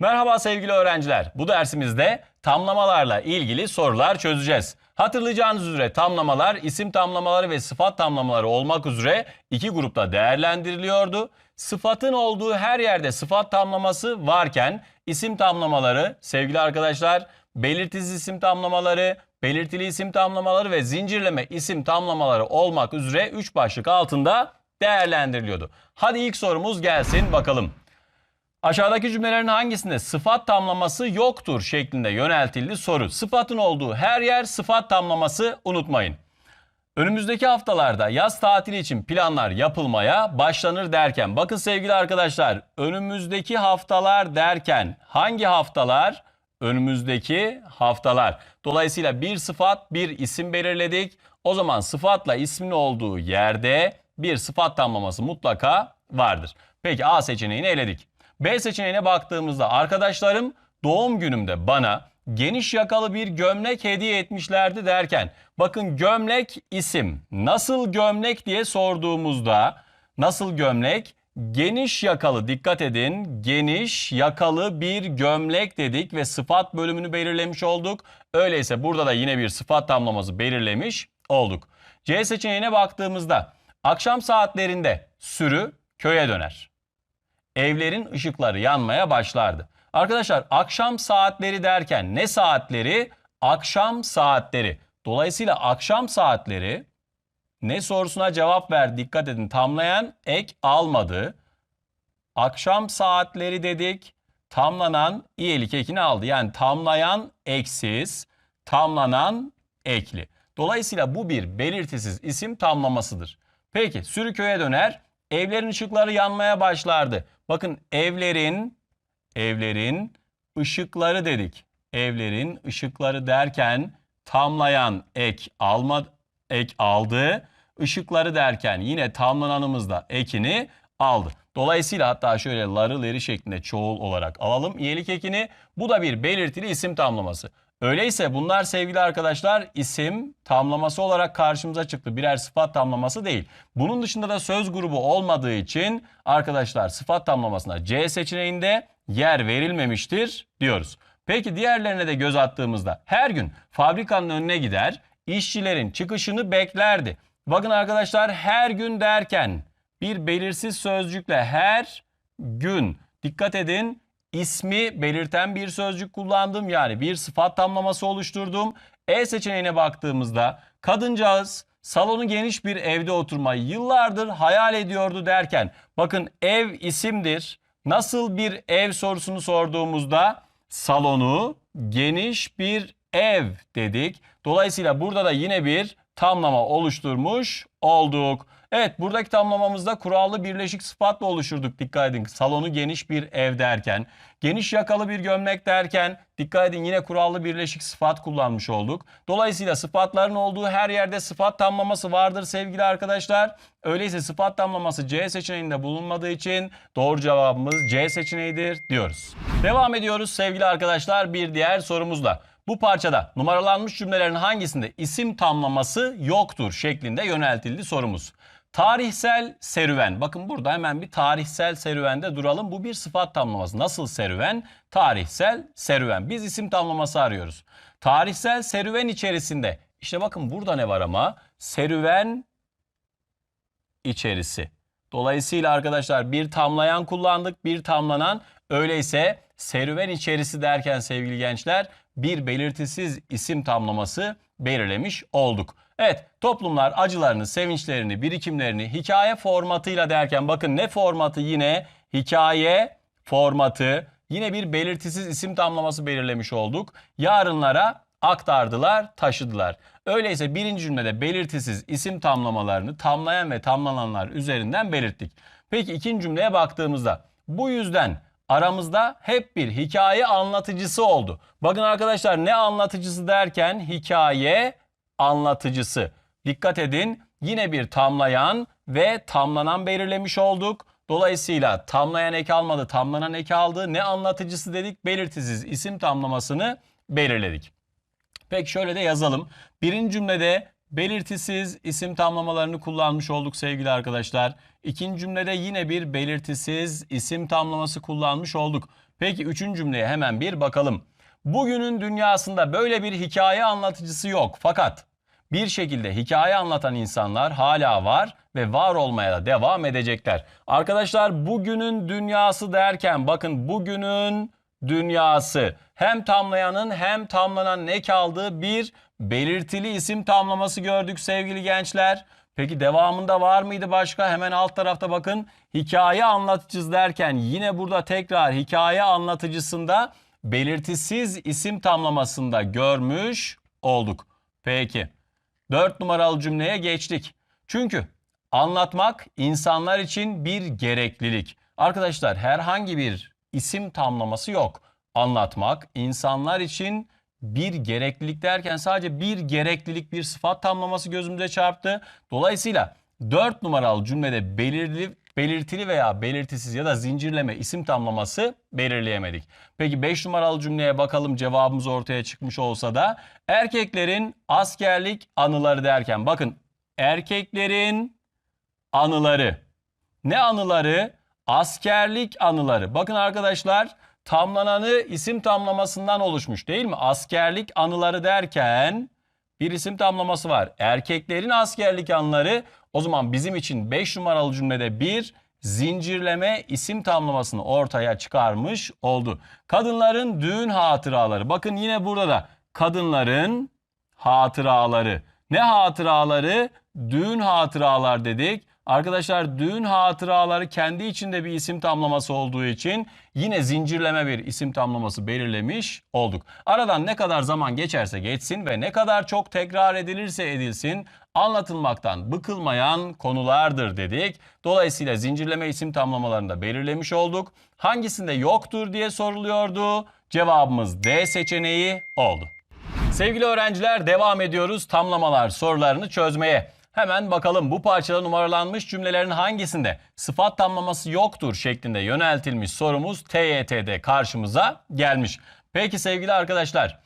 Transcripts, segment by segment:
Merhaba sevgili öğrenciler. Bu dersimizde tamlamalarla ilgili sorular çözeceğiz. Hatırlayacağınız üzere tamlamalar isim tamlamaları ve sıfat tamlamaları olmak üzere iki grupta değerlendiriliyordu. Sıfatın olduğu her yerde sıfat tamlaması varken isim tamlamaları sevgili arkadaşlar belirtisiz isim tamlamaları, belirtili isim tamlamaları ve zincirleme isim tamlamaları olmak üzere 3 başlık altında değerlendiriliyordu. Hadi ilk sorumuz gelsin bakalım. Aşağıdaki cümlelerin hangisinde sıfat tamlaması yoktur şeklinde yöneltildi soru. Sıfatın olduğu her yer sıfat tamlaması unutmayın. Önümüzdeki haftalarda yaz tatili için planlar yapılmaya başlanır derken bakın sevgili arkadaşlar önümüzdeki haftalar derken hangi haftalar? Önümüzdeki haftalar. Dolayısıyla bir sıfat bir isim belirledik. O zaman sıfatla ismin olduğu yerde bir sıfat tamlaması mutlaka vardır. Peki A seçeneğini eledik. B seçeneğine baktığımızda arkadaşlarım doğum günümde bana geniş yakalı bir gömlek hediye etmişlerdi derken bakın gömlek isim. Nasıl gömlek diye sorduğumuzda nasıl gömlek? Geniş yakalı dikkat edin geniş yakalı bir gömlek dedik ve sıfat bölümünü belirlemiş olduk. Öyleyse burada da yine bir sıfat tamlaması belirlemiş olduk. C seçeneğine baktığımızda akşam saatlerinde sürü köye döner evlerin ışıkları yanmaya başlardı. Arkadaşlar akşam saatleri derken ne saatleri? Akşam saatleri. Dolayısıyla akşam saatleri ne sorusuna cevap ver dikkat edin tamlayan ek almadı. Akşam saatleri dedik tamlanan iyelik ekini aldı. Yani tamlayan eksiz, tamlanan ekli. Dolayısıyla bu bir belirtisiz isim tamlamasıdır. Peki sürü köye döner. Evlerin ışıkları yanmaya başlardı. Bakın evlerin evlerin ışıkları dedik. Evlerin ışıkları derken tamlayan ek alma ek aldı. Işıkları derken yine tamlananımız da ekini aldı. Dolayısıyla hatta şöyle ları leri şeklinde çoğul olarak alalım iyilik ekini. Bu da bir belirtili isim tamlaması. Öyleyse bunlar sevgili arkadaşlar isim tamlaması olarak karşımıza çıktı. Birer sıfat tamlaması değil. Bunun dışında da söz grubu olmadığı için arkadaşlar sıfat tamlamasına C seçeneğinde yer verilmemiştir diyoruz. Peki diğerlerine de göz attığımızda her gün fabrikanın önüne gider, işçilerin çıkışını beklerdi. Bakın arkadaşlar her gün derken bir belirsiz sözcükle her gün dikkat edin ismi belirten bir sözcük kullandım. Yani bir sıfat tamlaması oluşturdum. E seçeneğine baktığımızda kadıncağız salonu geniş bir evde oturmayı yıllardır hayal ediyordu derken bakın ev isimdir. Nasıl bir ev sorusunu sorduğumuzda salonu geniş bir ev dedik. Dolayısıyla burada da yine bir tamlama oluşturmuş olduk. Evet buradaki tamlamamızda kurallı birleşik sıfatla oluşturduk dikkat edin. Salonu geniş bir ev derken, geniş yakalı bir gömlek derken dikkat edin yine kurallı birleşik sıfat kullanmış olduk. Dolayısıyla sıfatların olduğu her yerde sıfat tamlaması vardır sevgili arkadaşlar. Öyleyse sıfat tamlaması C seçeneğinde bulunmadığı için doğru cevabımız C seçeneğidir diyoruz. Devam ediyoruz sevgili arkadaşlar bir diğer sorumuzla. Bu parçada numaralanmış cümlelerin hangisinde isim tamlaması yoktur şeklinde yöneltildi sorumuz. Tarihsel serüven. Bakın burada hemen bir tarihsel serüvende duralım. Bu bir sıfat tamlaması. Nasıl serüven? Tarihsel serüven. Biz isim tamlaması arıyoruz. Tarihsel serüven içerisinde işte bakın burada ne var ama serüven içerisi. Dolayısıyla arkadaşlar bir tamlayan kullandık, bir tamlanan. Öyleyse serüven içerisi derken sevgili gençler bir belirtisiz isim tamlaması belirlemiş olduk. Evet toplumlar acılarını, sevinçlerini, birikimlerini hikaye formatıyla derken bakın ne formatı yine hikaye formatı yine bir belirtisiz isim tamlaması belirlemiş olduk. Yarınlara aktardılar, taşıdılar. Öyleyse birinci cümlede belirtisiz isim tamlamalarını tamlayan ve tamlananlar üzerinden belirttik. Peki ikinci cümleye baktığımızda bu yüzden aramızda hep bir hikaye anlatıcısı oldu. Bakın arkadaşlar ne anlatıcısı derken hikaye anlatıcısı. Dikkat edin yine bir tamlayan ve tamlanan belirlemiş olduk. Dolayısıyla tamlayan ek almadı, tamlanan ek aldı. Ne anlatıcısı dedik? Belirtisiz isim tamlamasını belirledik. Peki şöyle de yazalım. Birinci cümlede belirtisiz isim tamlamalarını kullanmış olduk sevgili arkadaşlar. İkinci cümlede yine bir belirtisiz isim tamlaması kullanmış olduk. Peki üçüncü cümleye hemen bir bakalım. Bugünün dünyasında böyle bir hikaye anlatıcısı yok fakat bir şekilde hikaye anlatan insanlar hala var ve var olmaya da devam edecekler. Arkadaşlar bugünün dünyası derken bakın bugünün dünyası hem tamlayanın hem tamlanan ne kaldığı bir belirtili isim tamlaması gördük sevgili gençler. Peki devamında var mıydı başka? Hemen alt tarafta bakın hikaye anlatıcısı derken yine burada tekrar hikaye anlatıcısında belirtisiz isim tamlamasında görmüş olduk. Peki. 4 numaralı cümleye geçtik. Çünkü anlatmak insanlar için bir gereklilik. Arkadaşlar herhangi bir isim tamlaması yok. Anlatmak insanlar için bir gereklilik derken sadece bir gereklilik bir sıfat tamlaması gözümüze çarptı. Dolayısıyla 4 numaralı cümlede belirli, belirtili veya belirtisiz ya da zincirleme isim tamlaması belirleyemedik. Peki 5 numaralı cümleye bakalım cevabımız ortaya çıkmış olsa da erkeklerin askerlik anıları derken bakın erkeklerin anıları. Ne anıları? Askerlik anıları. Bakın arkadaşlar tamlananı isim tamlamasından oluşmuş değil mi? Askerlik anıları derken bir isim tamlaması var. Erkeklerin askerlik anıları o zaman bizim için 5 numaralı cümlede bir zincirleme isim tamlamasını ortaya çıkarmış oldu. Kadınların düğün hatıraları. Bakın yine burada da kadınların hatıraları. Ne hatıraları? Düğün hatıralar dedik. Arkadaşlar düğün hatıraları kendi içinde bir isim tamlaması olduğu için yine zincirleme bir isim tamlaması belirlemiş olduk. Aradan ne kadar zaman geçerse geçsin ve ne kadar çok tekrar edilirse edilsin anlatılmaktan bıkılmayan konulardır dedik. Dolayısıyla zincirleme isim tamlamalarını da belirlemiş olduk. Hangisinde yoktur diye soruluyordu. Cevabımız D seçeneği oldu. Sevgili öğrenciler devam ediyoruz tamlamalar sorularını çözmeye. Hemen bakalım bu parçada numaralanmış cümlelerin hangisinde sıfat tamlaması yoktur şeklinde yöneltilmiş sorumuz TYT'de karşımıza gelmiş. Peki sevgili arkadaşlar,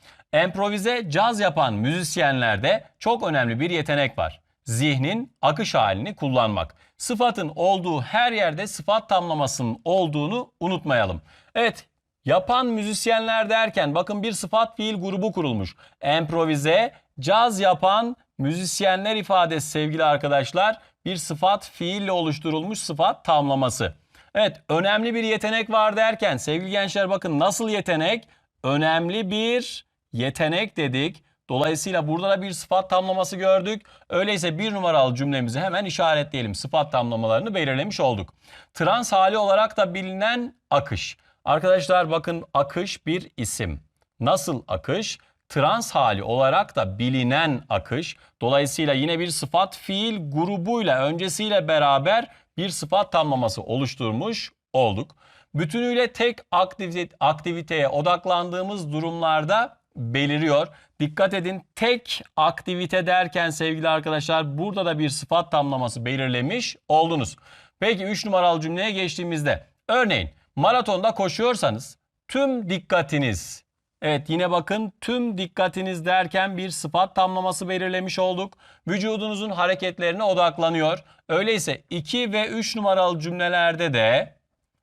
improvize caz yapan müzisyenlerde çok önemli bir yetenek var. Zihnin akış halini kullanmak. Sıfatın olduğu her yerde sıfat tamlamasının olduğunu unutmayalım. Evet, Yapan müzisyenler derken bakın bir sıfat fiil grubu kurulmuş. Improvize, caz yapan müzisyenler ifadesi sevgili arkadaşlar bir sıfat fiille oluşturulmuş sıfat tamlaması. Evet önemli bir yetenek var derken sevgili gençler bakın nasıl yetenek? Önemli bir yetenek dedik. Dolayısıyla burada da bir sıfat tamlaması gördük. Öyleyse bir numaralı cümlemizi hemen işaretleyelim. Sıfat tamlamalarını belirlemiş olduk. Trans hali olarak da bilinen akış. Arkadaşlar bakın akış bir isim. Nasıl akış? Trans hali olarak da bilinen akış. Dolayısıyla yine bir sıfat fiil grubuyla öncesiyle beraber bir sıfat tamlaması oluşturmuş olduk. Bütünüyle tek aktivite, aktiviteye odaklandığımız durumlarda beliriyor. Dikkat edin tek aktivite derken sevgili arkadaşlar burada da bir sıfat tamlaması belirlemiş oldunuz. Peki 3 numaralı cümleye geçtiğimizde örneğin maratonda koşuyorsanız tüm dikkatiniz Evet yine bakın tüm dikkatiniz derken bir sıfat tamlaması belirlemiş olduk. Vücudunuzun hareketlerine odaklanıyor. Öyleyse 2 ve 3 numaralı cümlelerde de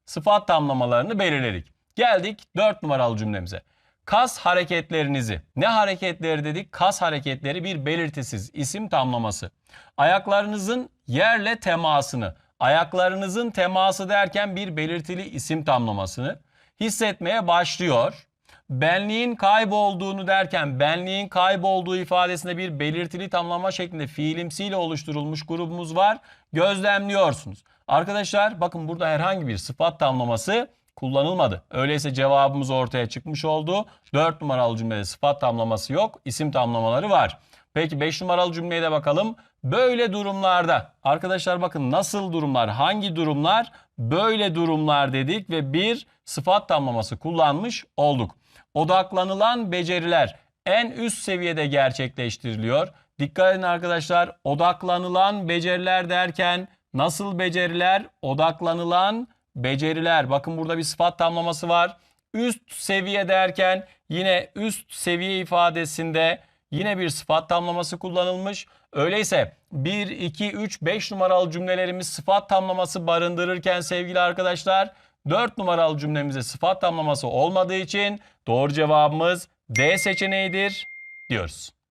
sıfat tamlamalarını belirledik. Geldik 4 numaralı cümlemize. Kas hareketlerinizi. Ne hareketleri dedik? Kas hareketleri bir belirtisiz isim tamlaması. Ayaklarınızın yerle temasını. Ayaklarınızın teması derken bir belirtili isim tamlamasını hissetmeye başlıyor. Benliğin kaybolduğunu derken benliğin kaybolduğu ifadesinde bir belirtili tamlama şeklinde fiilimsiyle oluşturulmuş grubumuz var. Gözlemliyorsunuz. Arkadaşlar bakın burada herhangi bir sıfat tamlaması kullanılmadı. Öyleyse cevabımız ortaya çıkmış oldu. 4 numaralı cümlede sıfat tamlaması yok. isim tamlamaları var. Peki 5 numaralı cümleye de bakalım. Böyle durumlarda arkadaşlar bakın nasıl durumlar, hangi durumlar? Böyle durumlar dedik ve bir sıfat tamlaması kullanmış olduk. Odaklanılan beceriler en üst seviyede gerçekleştiriliyor. Dikkat edin arkadaşlar odaklanılan beceriler derken nasıl beceriler? Odaklanılan beceriler. Bakın burada bir sıfat tamlaması var. Üst seviye derken yine üst seviye ifadesinde yine bir sıfat tamlaması kullanılmış. Öyleyse 1, 2, 3, 5 numaralı cümlelerimiz sıfat tamlaması barındırırken sevgili arkadaşlar 4 numaralı cümlemize sıfat tamlaması olmadığı için doğru cevabımız D seçeneğidir diyoruz.